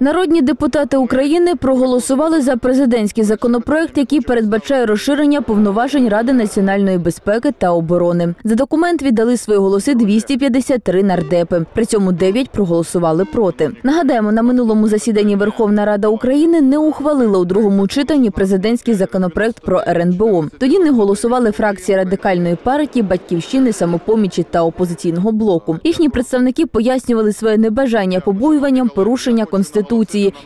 Народні депутати України проголосували за президентський законопроект, який передбачає розширення повноважень Ради національної безпеки та оборони. За документ віддали свої голоси 253 нардепи. При цьому 9 проголосували проти. Нагадаємо, на минулому засіданні Верховна Рада України не ухвалила у другому читанні президентський законопроект про РНБО. Тоді не голосували фракції радикальної партії, батьківщини, самопомічі та опозиційного блоку. Їхні представники пояснювали своє небажання побоюванням порушення конституції,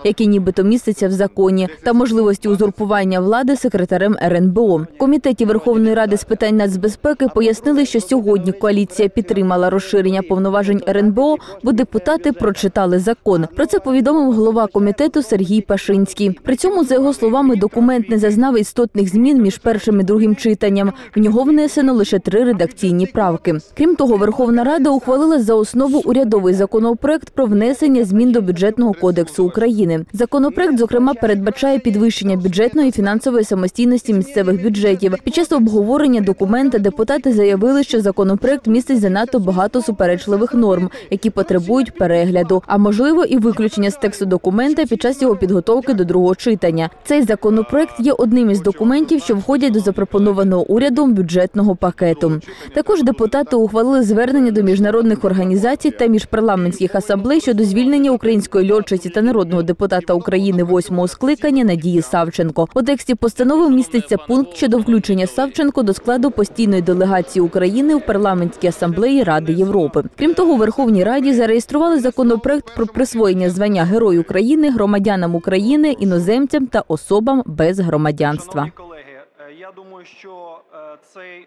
які нібито міститься в законі, та можливості узурпування влади секретарем РНБО. Комітеті Верховної Ради з питань нацбезпеки пояснили, що сьогодні коаліція підтримала розширення повноважень РНБО, бо депутати прочитали закон. Про це повідомив голова комітету Сергій Пашинський. При цьому, за його словами, документ не зазнав істотних змін між першим і другим читанням. В нього внесено лише три редакційні правки. Крім того, Верховна Рада ухвалила за основу урядовий законопроект про внесення змін до бюджетного кодексу України. Законопроект, зокрема, передбачає підвищення бюджетної і фінансової самостійності місцевих бюджетів. Під час обговорення документа депутати заявили, що законопроект містить занадто багато суперечливих норм, які потребують перегляду, а можливо і виключення з тексту документа під час його підготовки до другого читання. Цей законопроект є одним із документів, що входять до запропонованого урядом бюджетного пакету. Також депутати ухвалили звернення до міжнародних організацій та міжпарламентських асамблей щодо звільнення української льотчиці та народного депутата України восьмого скликання Надії Савченко. У тексті постанови міститься пункт щодо включення Савченко до складу постійної делегації України у парламентській асамблеї Ради Європи. Крім того, у Верховній Раді зареєстрували законопроект про присвоєння звання Герой України громадянам України, іноземцям та особам без громадянства. Колеги, е, я думаю, що е, цей